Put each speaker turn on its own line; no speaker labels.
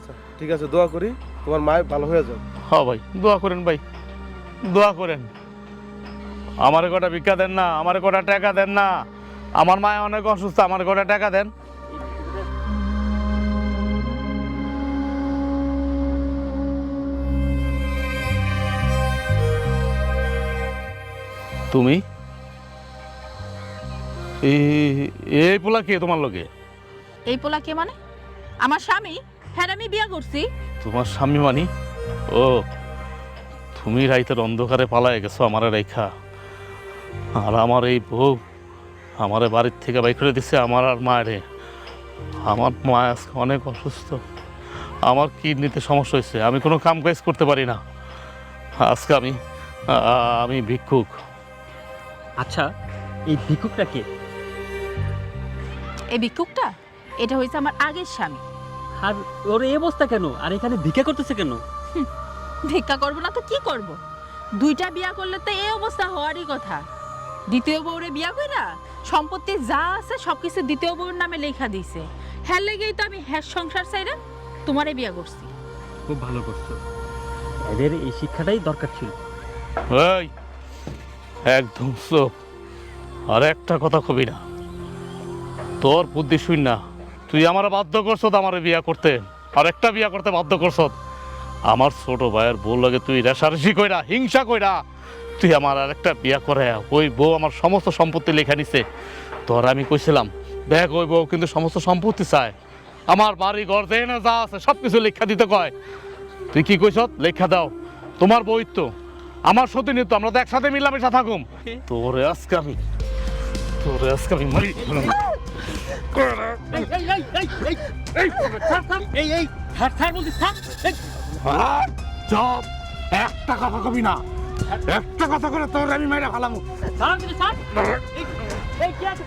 আচ্ছা ঠিক আছে দোয়া করি তোমার মায় ভালো হয়ে যাও
হ্যাঁ ভাই দোয়া করেন ভাই দোয়া করেন। আমার কটা ভিক্ষা দেন না আমার কটা টাকা দেন না। আমার মায় অনেক অসুস্থ আমার কটা টাকা দেন। তুমি? এই- এই পোলা কে তোমার লোকে
এই পোলা কে মানে? আমার স্বামী? হ্যাঁ আমি বিয়া করছি।
তোমার স্বামী মানি ও তুমি রাইতের অন্ধকারে পালায় গেছো আমার রেখা। আর আমার এই বউ আমার বাড়ির থেকে বাই করে দিছে আমার আর মায়েরে। আমার মা আজকে অনেক অসুস্থ। আমার কিডনিতে সমস্যা হয়েছে। আমি কোনো কাম কাজ করতে পারি না। আজকে আমি আমি ভিক্ষুক।
আচ্ছা এই ভিক্ষুকটা কে?
এই ভিক্ষুকটা? এটা হয়েছে আমার আগের স্বামী।
আর ওর এই অবস্থা কেন? আর এখানে ভিক্ষা করতেছে কেন?
ভিক্ষা করব না তো কি করব? দুইটা বিয়া করলে তো এই অবস্থা হওয়ারই কথা। দ্বিতীয় বউরে বিয়া কইরা সম্পত্তি যা আছে সবকিছু দ্বিতীয় বউর নামে লেখা দিছে। হ্যাঁ লেগেই তো আমি হ্যাঁ সংসার চাইরা তোমারে বিয়া করছি।
খুব ভালো করছ। এদের এই শিক্ষাটাই দরকার ছিল।
এই একদম চোপ। আর একটা কথা কবি না। তোর বুদ্ধি শুন না। তুই আমার বাধ্য করছ আমার বিয়া করতে। আর একটা বিয়া করতে বাধ্য করছ আমার ছোট ভাইয়ের বউ লাগে তুই রেশারেশি কইরা হিংসা কইরা তুই আমার আর একটা বিয়া করে ওই বউ আমার সমস্ত সম্পত্তি লেখা নিছে। তোর আমি কইছিলাম দেখ ওই বউ কিন্তু সমস্ত সম্পত্তি চায়। আমার বাড়ি ঘর দেয় না যা আছে সব কিছু লেখা দিতে কয়। তুই কি কইস লেখা দাও। তোমার বই তো। আমার সত্যি নিত আমরা তো একসাথে মিলামেশা থাকুম। তোরে আজকে আমি তোরে আজকে আমি মারি
এই
চপ একটা কথা কবি না একটা কথা করে তোর আমি
মেয়েরা আছে